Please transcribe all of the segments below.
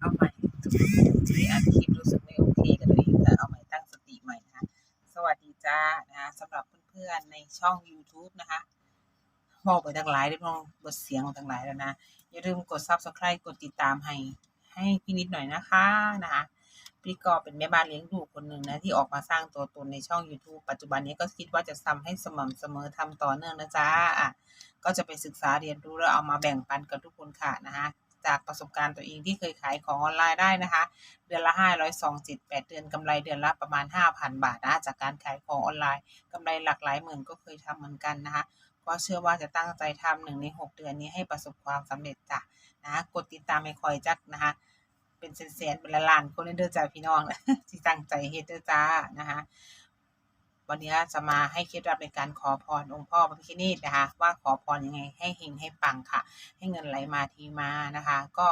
เอาใหม่ที่อัดคลิปรู้สึกไม่โอเคกับตัวเองแต่เอาใหม่ตั้งสติใหม่นะคะสวัสดีจ้านะคะสำหรับเพื่อนๆในช่อง YouTube นะคะบอกไปทั้งหลายได้ลองบทเสียงของทั้งหลายแล้วนะ อย่าลืมกด Subscribe กดติดตามให้ ให้พี่นิดหน่อยนะคะนะคะพี่ก็เป็นแม่บ้านเลี้ยงดูคนหนึ่งนะ ที่ออกมาสร้างตัวตนในช่อง YouTube ปัจจุบันนี้ก็คิดว่าจะทำให้สม่ำเสมอทำต่อเนื่องนะจ๊ะก็จะไปศึกษาเรียนรู้แล้วเอามาแบ่งปันกับทุกคนค่ะนะคะ จากประสบการณ์ตัวเองที่เคยขายของออนไลน์ได้นะคะ เดือนละห้าร้อยสองจิตแปดเดือนกำไรเดือนละประมาณห้าพันบาทนะจากการขายของออนไลน์กำไรหลักหลายหมื่นก็เคยทำเหมือนกันนะคะก็เชื่อว่าจะตั้งใจทำหนึ่งในหกเดือนนี้ให้ประสบความสำเร็จจ้ะนะกดติดตามให้คอยจักนะคะเป็นแสนๆเป็นล้านๆคนเด้อจ้าพี่น้องที่ตั้งใจเฮ็ดเด้อจ้านะคะ วันนี้จะมาให้เคล็ดลับในการขอพรองค์พ่อพระพิฆเนศนะคะ ว่าขอพรยังไงให้เฮงให้ปังค่ะ ให้เงินไหลมาทีมานะคะ ก็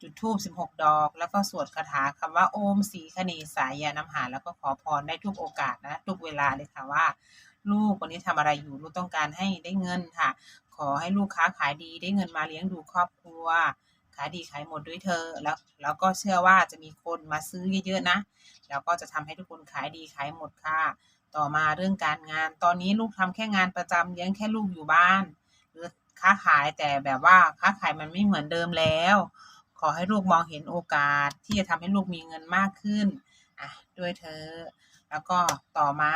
จุดธูป16 ดอก แล้วก็สวดคาถาคำว่าโอมสีคเนสายยาน้ำหา แล้วก็ขอพรได้ทุกโอกาสนะทุกเวลาเลยค่ะว่า ลูกวันนี้ทำอะไรอยู่ลูกต้องการให้ได้เงินค่ะ ขอให้ลูกค้าขายดีได้เงินมาเลี้ยงดูครอบครัวขายดีขายหมดด้วยเธอแล้วแล้วก็เชื่อว่าจะมีคนมาซื้อเยอะๆนะ แล้วก็จะทำให้ทุกคนขายดีขายหมดค่ะ ต่อมาเรื่องการงาน ตอนนี้ลูกทำแค่งานประจำเลี้ยงแค่ลูกอยู่บ้าน หรือค้าขายแต่แบบว่าค้าขายมันไม่เหมือนเดิมแล้ว ขอให้ลูกมองเห็นโอกาสที่จะทำให้ลูกมีเงินมากขึ้นอะด้วยเธอ แล้วก็ต่อมา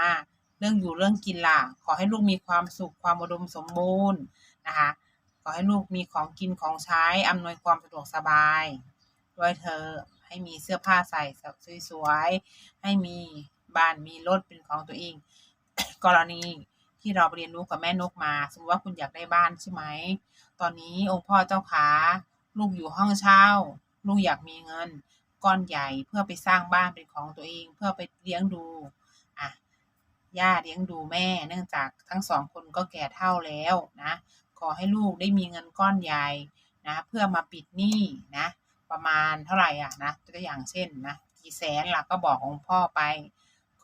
เรื่องอยู่เรื่องกินล่ะ ขอให้ลูกมีความสุขความอุดมสมบูรณ์นะคะขอให้ลูกมีของกินของใช้อำนวยความสะดวกสบาย ด้วยเธอให้มีเสื้อผ้าใส่สวยๆให้มี บ้านมีรถเป็นของตัวเอง กรณีที่เราเรียนรู้กับแม่นกมา สมมติว่าคุณอยากได้บ้านใช่ไหม ตอนนี้องค์พ่อเจ้าขาลูกอยู่ห้องเช่า ลูกอยากมีเงิน ก้อนใหญ่เพื่อไปสร้างบ้านเป็นของตัวเอง เพื่อไปเลี้ยงดูอะย่าเลี้ยงดูแม่ เนื่องจากทั้งสองคนก็แก่เฒ่าแล้วนะ ขอให้ลูกได้มีเงินก้อนใหญ่นะ เพื่อมาปิดหนี้นะ ประมาณเท่าไหร่อะนะตัวอย่างเช่นนะกี่แสนล่ะก็บอกองค์พ่อไป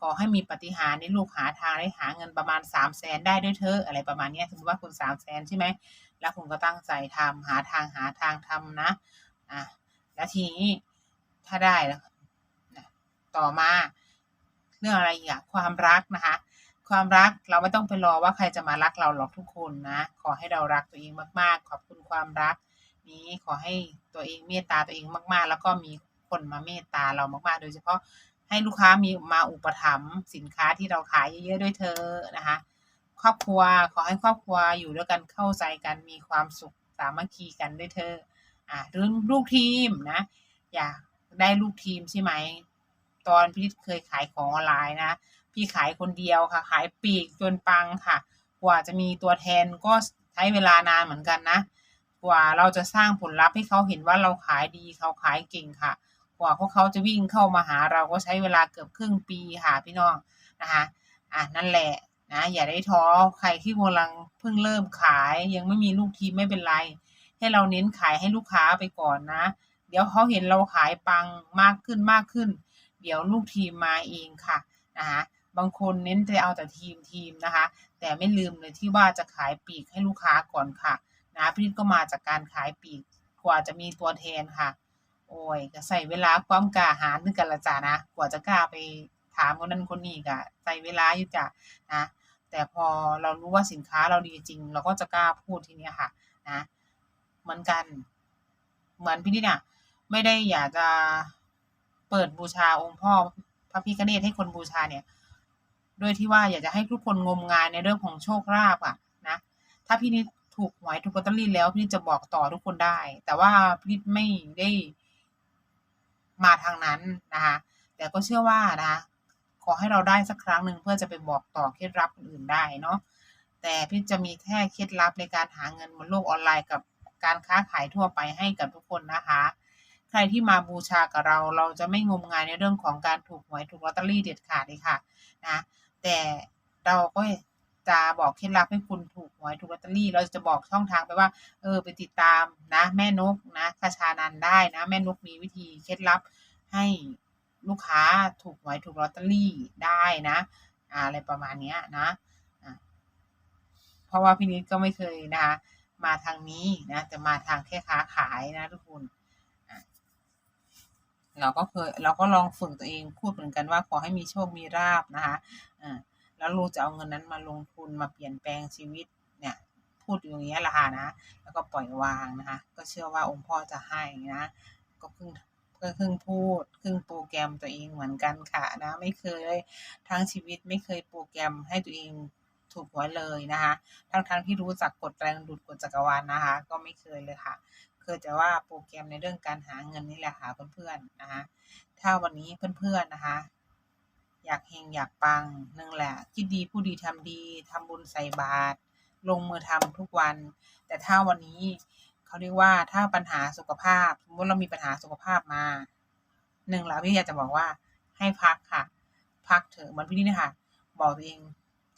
ขอให้มีปฏิหารในลูกหาทางได้หาเงินประมาณสามแสนได้ด้วยเถออะไรประมาณนี้สมมติว่าคุณสามแสนใช่ไหมแล้วคุณก็ตั้งใจทำหาทางหาทางทำนะอะแล้วทีนี้ถ้าได้แล้วนะต่อมาเรื่องอะไรอีกอะความรักนะคะ ความรักเราไม่ต้องไปรอว่าใครจะมารักเราหรอกทุกคนนะ ขอให้เรารักตัวเองมาก ๆ ขอบคุณความรัก นี้ขอให้ตัวเองเมตตาตัวเองมาก ๆ แล้วก็มีคนมาเมตตาเรามาก ๆ โดยเฉพาะ ให้ลูกค้ามีมาอุปถัมภ์สินค้าที่เราขายเยอะๆด้วยเธอนะคะ ครอบครัวขอให้ครอบครัวอยู่ด้วยกันเข้าใจกันมีความสุขสามัคคีกันด้วยเธออ่าหรือลูกทีมนะ อยากได้ลูกทีมใช่ไหมตอนพี่เคยขายของออนไลน์นะ พี่ขายคนเดียวค่ะ ขายปีกจนปังค่ะ กว่าจะมีตัวแทนก็ใช้เวลานานเหมือนกันนะ กว่าเราจะสร้างผลลัพธ์ให้เขาเห็นว่าเราขายดีเขาขายเก่งค่ะ ว่าพวกเขาจะวิ่งเข้ามาหาเราก็ใช้เวลาเกือบครึ่งปีค่ะพี่น้องนะคะอะนั่นแหละนะอย่าได้ท้อใครที่กำลังเพิ่งเริ่มขาย ยังไม่มีลูกทีมไม่เป็นไร ให้เราเน้นขายให้ลูกค้าไปก่อนนะ เดี๋ยวเขาเห็นเราขายปังมากขึ้นมากขึ้น เดี๋ยวลูกทีมมาเองค่ะนะคะบางคนเน้นจะเอาแต่ทีมทีมนะคะ แต่ไม่ลืมเลยที่ว่าจะขายปีกให้ลูกค้าก่อนค่ะนะพี่นิดก็มาจากการขายปีกกว่าจะมีตัวแทนค่ะ โอ้ยก็ใส่เวลาความกล้าหาญนึกกันละจ้านะกว่าจะกล้าไปถามคนนั้นคนนี้ก็ใส่เวลาอยู่จ้ะนะ แต่พอเรารู้ว่าสินค้าเราดีจริง เราก็จะกล้าพูดทีเนี้ยค่ะ นะ เหมือนกัน เหมือนพี่นิดอะ ไม่ได้อยากจะเปิดบูชาองค์พ่อพระพิฆเนศให้คนบูชาเนี่ยโดยที่ว่าอยากจะให้ทุกคนงมงายในเรื่องของโชคลาภอะนะถ้าพี่นิดถูกหวยถูกลอตเตอรี่แล้วพี่นิดจะบอกต่อทุกคนได้ แต่ว่าพี่นิดไม่ได้ มาทางนั้นนะคะแต่ก็เชื่อว่านะคะขอให้เราได้สักครั้งหนึ่งเพื่อจะไปบอกต่อเคล็ดลับอื่นได้เนาะแต่พี่จะมีแค่เคล็ดลับในการหาเงินบนโลกออนไลน์กับการค้าขายทั่วไปให้กับทุกคนนะคะ ใครที่มาบูชากับเราเราจะไม่งมงายในเรื่องของการถูกหวยถูกลอตเตอรี่เด็ดขาดเลยค่ะนะแต่เราก็ จะบอกเคล็ดลับให้คุณถูกหวยถูกลอตเตอรี่ เราจะบอกช่องทางไปว่า เออ ไปติดตามนะ แม่นกนะคาชานันได้นะ แม่นกมีวิธีเคล็ดลับให้ลูกค้าถูกหวยถูกลอตเตอรี่ได้นะอะไรประมาณเนี้ยนะเพราะว่าพี่นิดก็ไม่เคยนะคะมาทางนี้นะแต่มาทางแค่ค้าขายนะทุกคนเราก็เคยเราก็ลองฝึกตัวเองพูดเหมือนกันว่าขอให้มีโชคมีลาภนะคะอ่า แล้วลูกจะเอาเงินนั้นมาลงทุนมาเปลี่ยนแปลงชีวิตเนี่ยพูดอยู่อย่างเงี้ละค่ะนะ แล้วก็ปล่อยวางนะคะ ก็เชื่อว่าองค์พ่อจะให้นะ ก็เพิ่งก็เพิ่งพูดเพิ่งโปรแกรมตัวเองเหมือนกันค่ะนะ ไม่เคยทั้งชีวิตไม่เคยโปรแกรมให้ตัวเองถูกหวยเลยนะคะ ทั้งๆทที่รู้จักกฎแรงดูดกฎจักรวาลนะคะ ก็ไม่เคยเลยค่ะ เคยจะว่าโปรแกรมในเรื่องการหาเงินนี่แหละค่ะเพื่อนๆนะคะ ถ้าวันนี้เพื่อนๆนะคะ อยากเฮงอยากปังหนึ่งแหละคิดดีผู้ดีทำดีทำบุญใส่บาตรลงมือทำทุกวัน แต่ถ้าวันนี้เขาเรียกว่าถ้าปัญหาสุขภาพสมมติเรามีปัญหาสุขภาพมาหนึ่งแล้วพี่อยากจะบอกว่าให้พักค่ะ พักเถอะเหมันพี่นี่นะคะบอกตัวเอง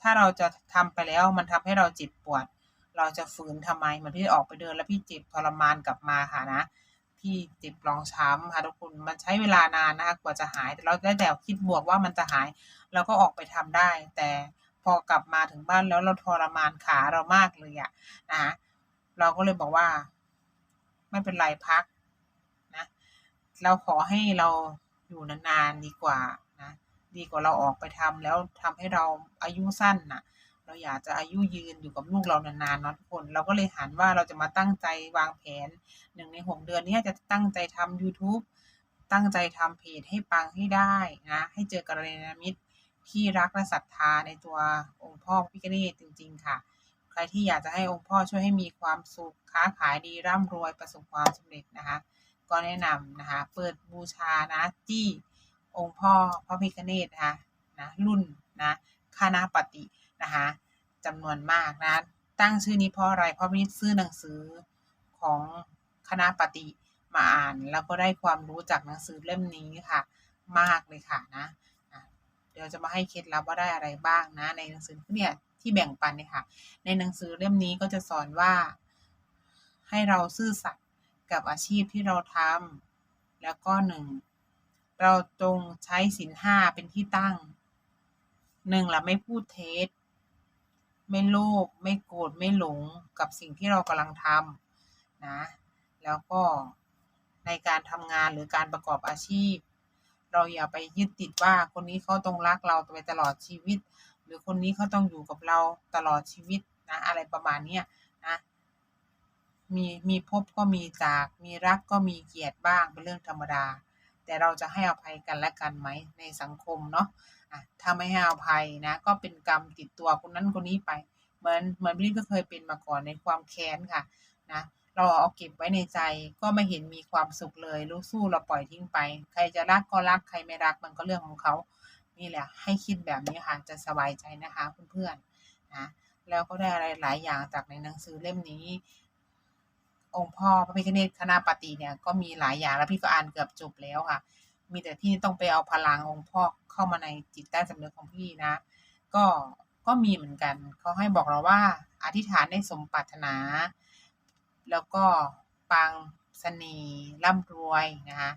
ถ้าเราจะทำไปแล้วมันทำให้เราเจ็บปวด เราจะฝืนทำไมเหมือนพี่ออกไปเดินแล้วพี่เจ็บทรมานกลับมาค่ะนะ พี่เจ็บรองช้ำค่ะทุกคนมันใช้เวลานานนะคะกว่าจะหายแต่เราได้แต่คิดบวกว่ามันจะหายเราก็ออกไปทำได้ แต่พอกลับมาถึงบ้านแล้วเราทรมานขาเรามากเลยอะนะคะเราก็เลยบอกว่า ไม่เป็นไรพักนะเราขอให้เราอยู่นานๆดีกว่านะดีกว่าเราออกไปทำแล้วทำให้เราอายุสั้นน่ะ เราอยากจะอายุยืนอยู่กับลูกเรานานๆเนาะทุกคน เราก็เลยหันว่าเราจะมาตั้งใจวางแผนหนึ่งในหกเดือนนี้จะตั้งใจทำ YouTube ตั้งใจทำเพจให้ปังให้ได้นะ ให้เจอกัลยาณมิตรที่รักและศรัทธาในตัวองค์พ่อพิฆเนศจริง ๆ ค่ะ ใครที่อยากจะให้องค์พ่อช่วยให้มีความสุขค้าขายดีร่ำรวยประสบความสำเร็จนะคะ ก็แนะนำนะคะ เปิดบูชานะที่องค์พ่อพระพิฆเนศนะคะนะรุ่นนะคณาปฏิ นะคะจำนวนมากนะตั้งชื่อนี้เพราะอะไรเพราะมีซื้อหนังสือของคณะปฏิมาอ่าน แล้วก็ได้ความรู้จากหนังสือเล่มนี้ค่ะ มากเลยค่ะนะเดี๋ยวจะมาให้เคล็ดลับว่าได้อะไรบ้างนะ ในหนังสือเนี่ยที่แบ่งปันเนี่ยค่ะ ในหนังสือเล่มนี้ก็จะสอนว่า ให้เราซื่อสัตย์กับอาชีพที่เราทำแล้วก็หนึ่งเราจงใช้ศีลห้าเป็นที่ตั้งหนึ่งละไม่พูดเท็จ ไม่โลภไม่โกรธไม่หลงกับสิ่งที่เรากำลังทำนะแล้วก็ในการทำงานหรือการประกอบอาชีพ เราอย่าไปยึดติดว่าคนนี้เขาต้องรักเราไปตลอดชีวิต หรือคนนี้เขาต้องอยู่กับเราตลอดชีวิตนะอะไรประมาณนี้นะมีมีพบก็มีจากมีรักก็มีเกลียดบ้างเป็นเรื่องธรรมดา แต่เราจะให้อภัยกันและกันไหมในสังคมเนาะ อะถ้าไม่ให้อภัยนะ ก็เป็นกรรมติดตัวคนนั้นคนนี้ไป เหมือนเหมือนพี่ก็เคยเป็นมาก่อนในความแค้นค่ะนะเราเอาเก็บไว้ในใจก็ไม่เห็นมีความสุขเลยรู้สู้เราปล่อยทิ้งไป ใครจะรักก็รักใครไม่รักมันก็เรื่องของเขานี่แหละ ให้คิดแบบนี้ค่ะจะสบายใจนะคะเพื่อนๆนะแล้วก็ได้อะไรหลายอย่างจากในหนังสือเล่มนี้ องค์พ่อพระพิฆเนศคณะปฏิเนี่ยก็มีหลายอย่างแล้วพี่ก็อ่านเกือบจบแล้วค่ะ มีแต่พี่ต้องไปเอาพลังองค์พ่อเข้ามาในจิตใต้สำนึกของพี่นะ ก็ก็มีเหมือนกันเขาให้บอกเราว่า อธิษฐานได้สมปรารถนา แล้วก็ปางเสน่ห์ร่ำรวยนะคะ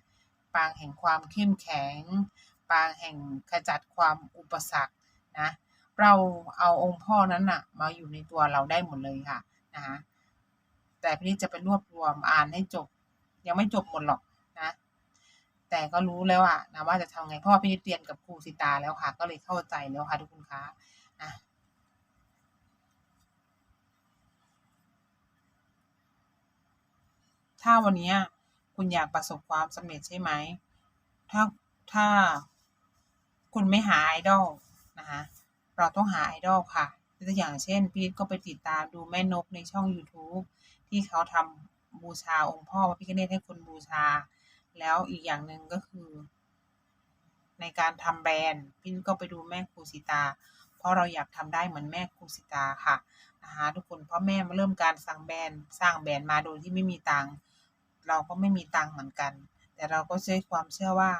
ปางแห่งความเข้มแข็งปางแห่งขจัดความอุปสรรคนะเราเอาองค์พ่อนั้นนะมาอยู่ในตัวเราได้หมดเลยค่ะนะคะแต่พี่จะไปรวบรวมอ่านให้จบ ยังไม่จบหมดหรอก แต่ก็รู้แล้วอะนะว่าจะทำไงเพราะว่าพี่เรียนกับครูสิตาแล้วค่ะ ก็เลยเข้าใจแล้วค่ะทุกคนคะอะถ้าวันนี้คุณอยากประสบความสำเร็จใช่ไหม ถ้าถ้าคุณไม่หาไอดอลนะคะเราต้องหาไอดอลค่ะตัวอย่างเช่นพีทก็ไปติดตามดูแม่นกในช่อง YouTube ที่เขาทำบูชาองค์พ่อพระพิฆเนศให้คนบูชา แล้วอีกอย่างหนึ่งก็คือ ในการทำแบรนด์พีทก็ไปดูแม่ครูสิตา เพราะเราอยากทำได้เหมือนแม่ครูสิตาค่ะนะคะทุกคนเพราะแม่มาเริ่มการสั่งแบรนด์สร้างแบรนด์มาโดยที่ไม่มีตังค์เราก็ไม่มีตังค์เหมือนกัน แต่เราก็เชื่อความเชื่อว่า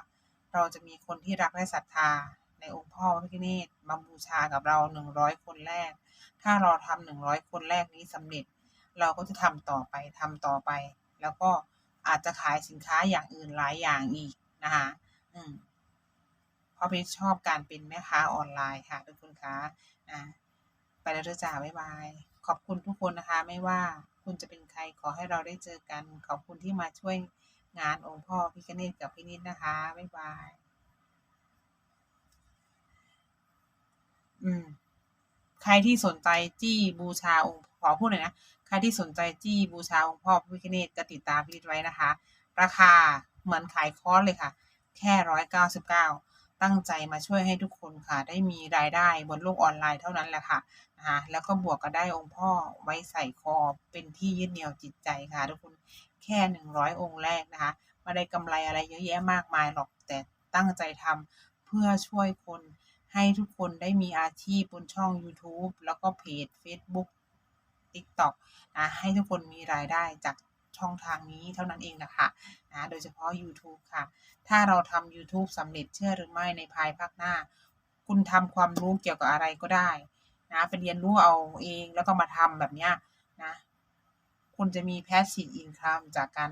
เราจะมีคนที่รักและศรัทธาในองค์พ่อพระพิเนศมาบูชากับเราหนึ่งร้อยคนแรก ถ้าเราทำหนึ่งร้อยคนแรกนี้สำเร็จ เราก็จะทำต่อไปทำต่อไป แล้วก็ อาจจะขายสินค้าอย่างอื่นหลายอย่างอีกนะคะอืมเพราะพี่ชอบการเป็นแม่ค้าออนไลน์ค่ะทุกคนคะอ่าไปแล้วเด้อจ้าบ๊ายบาย ขอบคุณทุกคนนะคะ ไม่ว่าคุณจะเป็นใครขอให้เราได้เจอกัน ขอบคุณที่มาช่วยงานองค์พ่อพิคเนตกับพี่นิดนะคะ บ๊ายบาย อืม ใครที่สนใจจี้บูชาองค์ ขอพูดหน่อยนะ ใครที่สนใจจี้บูชาองค์พ่อพระพิฆเนศก็ติดตามพี่นิดไว้นะคะ ราคาเหมือนขายคอร์สเลยค่ะ แค่ร้อยเก้าสิบเก้าตั้งใจมาช่วยให้ทุกคนค่ะ ได้มีรายได้บนโลกออนไลน์เท่านั้นแหละค่ะนะคะแล้วก็บวกก็ได้องค์พ่อไว้ใส่คอเป็นที่ยึดเหนี่ยวจิตใจค่ะ ทุกคนแค่หนึ่งร้อยองค์แรกนะคะไม่ได้กำไรอะไรเยอะแยะมากมายหรอกแต่ตั้งใจทำเพื่อช่วยคนให้ทุกคนได้มีอาชีพบนช่อง YouTube แล้วก็เพจ Facebook TikTok นะให้ทุกคนมีรายได้จากช่องทางนี้เท่านั้นเองนะคะนะโดยเฉพาะ YouTube ค่ะ ถ้าเราทำ YouTube สำเร็จเชื่อหรือไม่ในภายภาคหน้า คุณทำความรู้เกี่ยวกับอะไรก็ได้นะไปเรียนรู้เอาเองแล้วก็มาทำแบบเนี้ยนะคุณจะมี passive income จากการ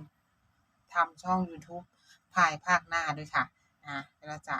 ทำช่อง YouTube ภายภาคหน้าด้วยค่ะนะเราจะ